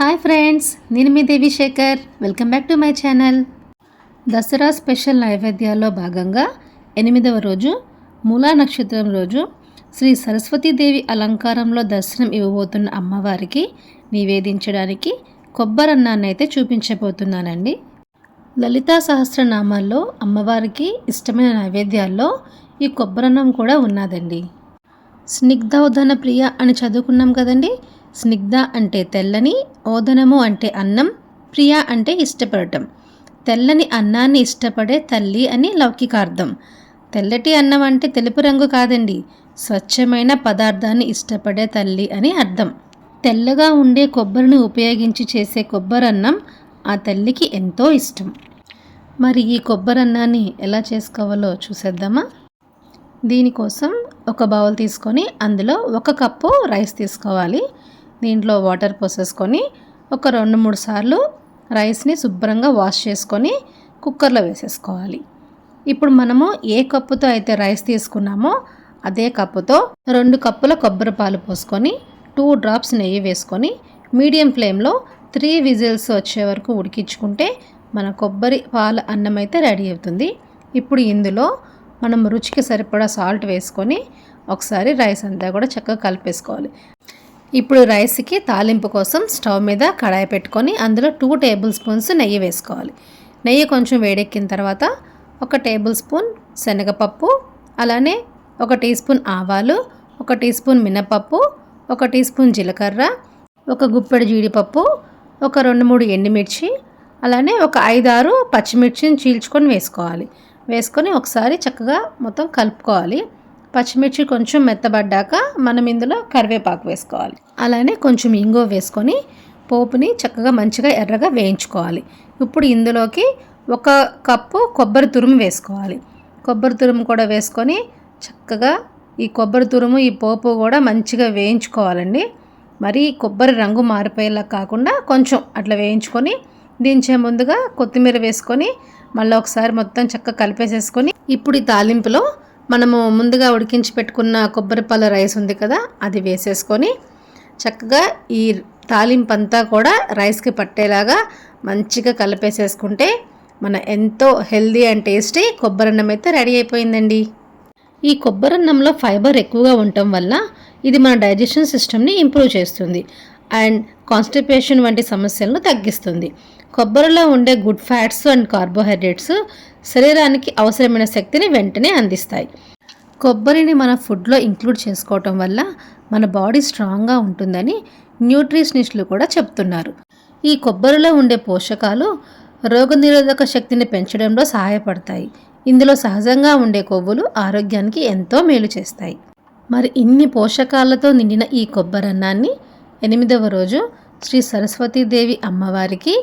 Hi friends నేను మీ Devi Shekar. Welcome back to my channel. Dasara special నైవేద్యాల్లో భాగంగా ఎనిమిదవ రోజు మూలా నక్షత్రం రోజు శ్రీ సరస్వతీదేవి అలంకారంలో దర్శనం ఇవ్వబోతున్న అమ్మవారికి నివేదించడానికి కొబ్బరన్నాన్ని అయితే చూపించబోతున్నానండి. లలితా సహస్రనామాల్లో అమ్మవారికి ఇష్టమైన నైవేద్యాల్లో ఈ కొబ్బరన్నం కూడా ఉన్నదండి. స్నిగ్ధోదన ప్రియ అని చదువుకున్నాం కదండి స్నిగ్ధ అంటే తెల్లని ఓదనము అంటే అన్నం ప్రియ అంటే ఇష్టపడటం. తెల్లని అన్నాన్ని ఇష్టపడే తల్లి అని లౌకికార్థం. తెల్లటి అన్నం అంటే తెలుపు రంగు కాదండి. స్వచ్ఛమైన పదార్థాన్ని ఇష్టపడే తల్లి అని అర్థం. తెల్లగా ఉండే కొబ్బరిని ఉపయోగించి చేసే కొబ్బరన్నం ఆ తల్లికి ఎంతో ఇష్టం. మరి ఈ కొబ్బరన్నాన్ని ఎలా చేసుకోవాలో చూసేద్దామా? దీనికోసం ఒక బౌల్ తీసుకొని అందులో ఒక కప్పు రైస్ తీసుకోవాలి. దీంట్లో వాటర్ పోసేసుకొని ఒక రెండు మూడు సార్లు రైస్ని శుభ్రంగా వాష్ చేసుకొని కుక్కర్లో వేసేసుకోవాలి. ఇప్పుడు మనము ఏ కప్పుతో అయితే రైస్ తీసుకున్నామో అదే కప్పుతో రెండు కప్పుల కొబ్బరి పాలు పోసుకొని టూ డ్రాప్స్ నెయ్యి వేసుకొని మీడియం ఫ్లేమ్లో త్రీ విజిల్స్ వచ్చే వరకు ఉడికించుకుంటే మన కొబ్బరి పాల అన్నం అయితే రెడీ అవుతుంది. ఇప్పుడు ఇందులో మనం రుచికి సరిపడా సాల్ట్ వేసుకొని ఒకసారి రైస్ అంతా కూడా చక్కగా కలిపేసుకోవాలి. ఇప్పుడు రైస్కి తాలింపు కోసం స్టవ్ మీద కడాయి పెట్టుకొని అందులో టూ టేబుల్ స్పూన్స్ నెయ్యి వేసుకోవాలి. నెయ్యి కొంచెం వేడెక్కిన తర్వాత ఒక టేబుల్ స్పూన్ శనగపప్పు అలానే ఒక టీ స్పూన్ ఆవాలు ఒక టీ స్పూన్ మినపప్పు ఒక టీ స్పూన్ జీలకర్ర ఒక గుప్పెడు జీడిపప్పు ఒక రెండు మూడు ఎండుమిర్చి అలానే ఒక ఐదారు పచ్చిమిర్చిని చీల్చుకొని వేసుకోవాలి. వేసుకొని ఒకసారి చక్కగా మొత్తం కలుపుకోవాలి. పచ్చిమిర్చి కొంచెం మెత్తబడ్డాక మనం ఇందులో కరివేపాకు వేసుకోవాలి. అలానే కొంచెం ఇంగో వేసుకొని పోపుని చక్కగా మంచిగా ఎర్రగా వేయించుకోవాలి. ఇప్పుడు ఇందులోకి ఒక కప్పు కొబ్బరి తురుము వేసుకోవాలి. కొబ్బరి తురుము కూడా వేసుకొని చక్కగా ఈ కొబ్బరి తురుము ఈ పోపు కూడా మంచిగా వేయించుకోవాలండి. మరి కొబ్బరి రంగు మారిపోయేలా కాకుండా కొంచెం అట్లా వేయించుకొని దించే ముందుగా కొత్తిమీర వేసుకొని మళ్ళీ ఒకసారి మొత్తం చక్కగా కలిపేసేసుకొని ఇప్పుడు ఈ తాలింపులో మనము ముందుగా ఉడికించి పెట్టుకున్న కొబ్బరిపాల రైస్ ఉంది కదా అది వేసేసుకొని చక్కగా ఈ తాలింపు అంతా కూడా రైస్కి పట్టేలాగా మంచిగా కలిపేసేసుకుంటే మన ఎంతో హెల్దీ అండ్ టేస్టీ కొబ్బరన్నం అయితే రెడీ అయిపోయిందండి. ఈ కొబ్బరన్నంలో ఫైబర్ ఎక్కువగా ఉండటం వల్ల ఇది మన డైజెషన్ సిస్టమ్ని ఇంప్రూవ్ చేస్తుంది. అండ్ కాన్స్టిపేషన్ వంటి సమస్యలను తగ్గిస్తుంది. కొబ్బరిలో ఉండే గుడ్ ఫ్యాట్స్ అండ్ కార్బోహైడ్రేట్స్ శరీరానికి అవసరమైన శక్తిని వెంటనే అందిస్తాయి. కొబ్బరిని మన ఫుడ్లో ఇంక్లూడ్ చేసుకోవటం వల్ల మన బాడీ స్ట్రాంగ్గా ఉంటుందని న్యూట్రిషనిస్టులు కూడా చెప్తున్నారు. ఈ కొబ్బరిలో ఉండే పోషకాలు రోగనిరోధక శక్తిని పెంచడంలో సహాయపడతాయి. ఇందులో సహజంగా ఉండే కొవ్వులు ఆరోగ్యానికి ఎంతో మేలు చేస్తాయి. మరి ఇన్ని పోషకాలతో నిండిన ఈ కొబ్బరి అన్నాన్ని ఎనిమిదవ రోజు శ్రీ సరస్వతీదేవి అమ్మవారికి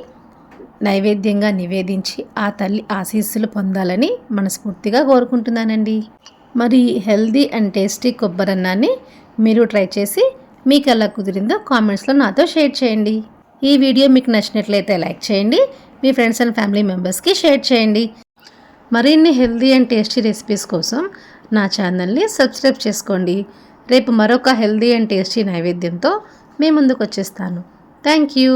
నైవేద్యంగా నివేదించి ఆ తల్లి ఆశీస్సులు పొందాలని మనస్ఫూర్తిగా కోరుకుంటున్నానండి. మరి హెల్దీ అండ్ టేస్టీ కొబ్బరన్నాన్ని మీరు ట్రై చేసి మీకు ఎలా కుదిరిందో కామెంట్స్లో నాతో షేర్ చేయండి. ఈ వీడియో మీకు నచ్చినట్లయితే లైక్ చేయండి మీ ఫ్రెండ్స్ అండ్ ఫ్యామిలీ మెంబర్స్కి షేర్ చేయండి. మరిన్ని హెల్దీ అండ్ టేస్టీ రెసిపీస్ కోసం నా ఛానల్ని సబ్స్క్రైబ్ చేసుకోండి. రేపు మరొక హెల్దీ అండ్ టేస్టీ నైవేద్యంతో మీ ముందుకు వచ్చేస్తాను థ్యాంక్ యూ.